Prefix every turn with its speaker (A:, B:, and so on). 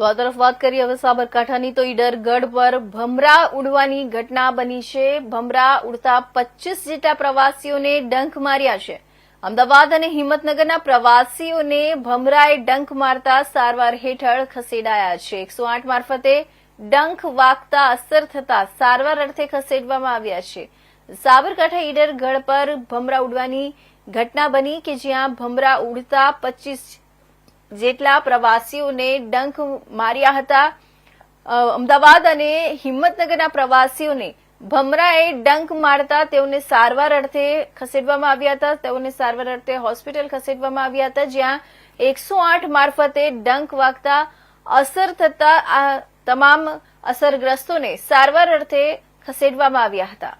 A: તો આ તરફ વાત કરીએ હવે સાબરકાંઠાની, તો ઈડર ગઢ પર ભમરા ઉડવાની ઘટના બની છે. ભમરા ઉડતા પચીસ જેટલા પ્રવાસીઓને ડંખ માર્યા છે. અમદાવાદ અને હિંમતનગરના પ્રવાસીઓને ભમરાએ ડંખ મારતા સારવાર હેઠળ ખસેડાયા છે. એકસો આઠ મારફતે ડંખ વાગતા અસર થતા સારવાર અર્થે ખસેડવામાં આવ્યા છે. સાબરકાંઠા ઈડર ગઢ પર ભમરા ઉડવાની ઘટના બની કે જ્યાં ભમરા ઉડતા પચીસ જેટલા પ્રવાસીઓને ડંખ માર્યા હતા અમદાવાદ અને હિંમતનગરના પ્રવાસીઓને ભમરાએ ડંખ મારતા તેઓને સારવાર અર્થે ખસેડવામાં આવ્યા હતા. તેઓને સારવાર અર્થે હોસ્પિટલ ખસેડવામાં આવ્યા હતા, જ્યાં એકસો આઠ મારફતે ડંખ વાગતા અસર થતા આ તમામ અસરગ્રસ્તોને સારવાર અર્થે ખસેડવામાં આવ્યા હતા.